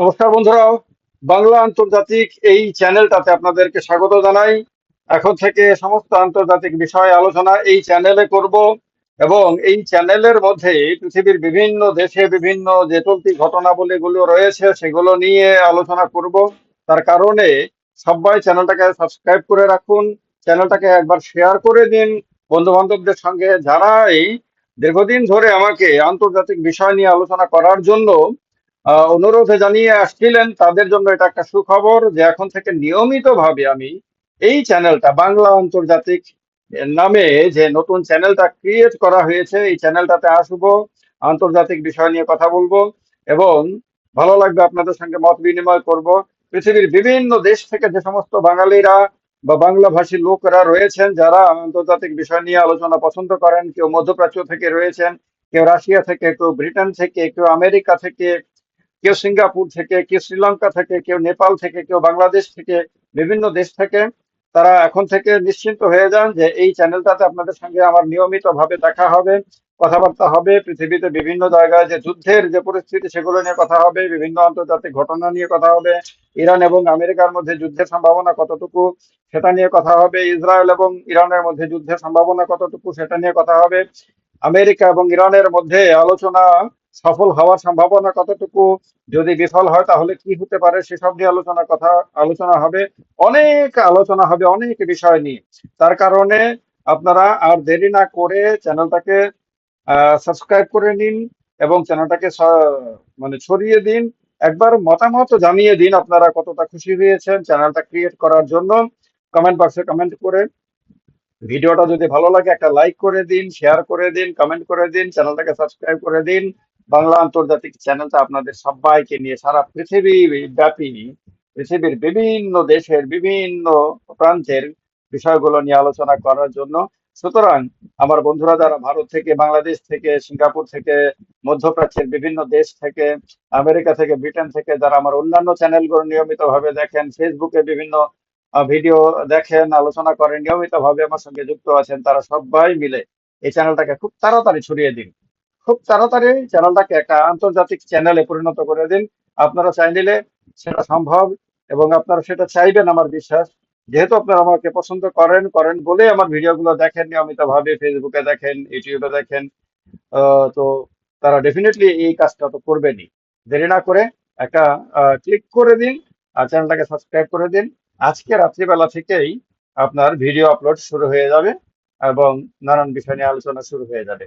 নমস্কার বন্ধুরা, বাংলা আন্তর্জাতিক এই চ্যানেলটাতে আপনাদেরকে স্বাগত জানাই। এখন থেকে সমস্ত আন্তর্জাতিক বিষয়ে আলোচনা এই চ্যানেলে করব এবং এই চ্যানেলের মধ্যে পৃথিবীর বিভিন্ন দেশে বিভিন্ন যে চলতি ঘটনাবলীগুলো রয়েছে, সেগুলো নিয়ে আলোচনা করব। তার কারণে সবাই চ্যানেলটাকে সাবস্ক্রাইব করে রাখুন, চ্যানেলটাকে একবার শেয়ার করে দিন। বন্ধু বান্ধবদের সঙ্গে যারাই দীর্ঘদিন ধরে আমাকে আন্তর্জাতিক বিষয় নিয়ে আলোচনা করার জন্য অনুরোধে জানিয়ে আসছিলেন, তাদের জন্য এটা একটা সুখবর যে এখন থেকে নিয়মিতভাবে আমি এই চ্যানেলটা, বাংলা আন্তর্জাতিক নামে যে নতুন চ্যানেলটা ক্রিয়েট করা হয়েছে, এই চ্যানেলটাতে আসব, আন্তর্জাতিক বিষয় নিয়ে কথা বলব এবং ভালো লাগবে আপনাদের সঙ্গে মত বিনিময় করব। পৃথিবীর বিভিন্ন দেশ থেকে যে সমস্ত বাঙালিরা বা বাংলা ভাষী লোকরা রয়েছেন, যারা আন্তর্জাতিক বিষয় নিয়ে আলোচনা পছন্দ করেন, কেউ মধ্যপ্রাচ্য থেকে রয়েছেন, কেউ রাশিয়া থেকে, কেউ ব্রিটেন থেকে, কেউ আমেরিকা থেকে কেউ সিঙ্গাপুর থেকে, কেউ শ্রীলঙ্কা থেকে, কেউ নেপাল থেকে, কেউ বাংলাদেশ থেকে, বিভিন্ন দেশ থেকে তারা এখন থেকে নিশ্চিন্ত হয়ে যান যে এই চ্যানেলটাতে আপনাদের সঙ্গে আমার নিয়মিত ভাবে দেখা হবে, কথাবার্তা হবে, পৃথিবীতে বিভিন্ন জায়গায় যে যুদ্ধের যে পরিস্থিতি সেগুলো নিয়ে কথা হবে, বিভিন্ন আন্তর্জাতিক ঘটনা নিয়ে কথা হবে, ইরান এবং আমেরিকার মধ্যে যুদ্ধের সম্ভাবনা কতটুকু সেটা নিয়ে কথা হবে, ইসরায়েল এবং ইরানের মধ্যে যুদ্ধের সম্ভাবনা কতটুকু সেটা নিয়ে কথা হবে, আমেরিকা এবং ইরানের মধ্যে আলোচনা সফল হওয়ার সম্ভাবনা কতটুকু? যদি বিফল হয়, তাহলে কি হতে পারে? সেসব নিয়ে আলোচনা কথা, আলোচনা হবে, অনেক আলোচনা হবে, অনেক বিষয় নিয়ে। তার কারণে আপনারা আর দেরি না করে চ্যানেলটাকে সাবস্ক্রাইব করে নিন এবং চ্যানেলটাকে মানে ছড়িয়ে দিন। একবার মতামত জানিয়ে দিন আপনারা কতটা খুশি হয়েছেন চ্যানেলটা ক্রিয়েট করার জন্য। কমেন্ট বক্সে কমেন্ট করে। ভিডিওটা যদি ভালো লাগে, একটা লাইক করে দিন, শেয়ার করে দিন, কমেন্ট করে দিন, চ্যানেলটাকে সাবস্ক্রাইব করে দিন। বাংলা আন্তর্জাতিক চ্যানেলটা আপনাদের সবাইকে নিয়ে সারা পৃথিবী ব্যাপী, পৃথিবীর বিভিন্ন দেশের বিভিন্ন প্রান্তের বিষয়গুলো নিয়ে আলোচনা করার জন্য। সুতরাং আমার বন্ধুরা যারা ভারত থেকে, বাংলাদেশ থেকে, সিঙ্গাপুর থেকে, মধ্যপ্রাচ্যের বিভিন্ন দেশ থেকে, আমেরিকা থেকে, ব্রিটেন থেকে যারা আমার অন্যান্য চ্যানেলগুলো নিয়মিতভাবে দেখেন, ফেসবুকে বিভিন্ন ভিডিও দেখেন, আলোচনা করেন, নিয়মিতভাবে আমার সঙ্গে যুক্ত আছেন, তারা সবাই মিলে এই চ্যানেলটাকে খুব তাড়াতাড়ি ছড়িয়ে দিন। খুব তাড়াতাড়ি চ্যানেলটাকে একটা আন্তর্জাতিক চ্যানেলে পরিণত করে দিন। আপনারা চাইলে সেটা সম্ভব এবং আপনারা সেটা চাইবেন আমার বিশ্বাস। যেহেতু আপনারা আমাকে পছন্দ করেন করেন বলে আমার ভিডিওগুলো দেখেন নিয়মিতভাবে ফেসবুকে দেখেন, ইউটিউবে দেখেন তো তারা ডেফিনেটলি এই কাজটা তো করবেনই। দেরি না করে একটা ক্লিক করে দিন আর চ্যানেলটাকে সাবস্ক্রাইব করে দিন। আজকে রাত্রিবেলা থেকেই আপনার ভিডিও আপলোড শুরু হয়ে যাবে এবং নানান বিষয় নিয়ে আলোচনা শুরু হয়ে যাবে।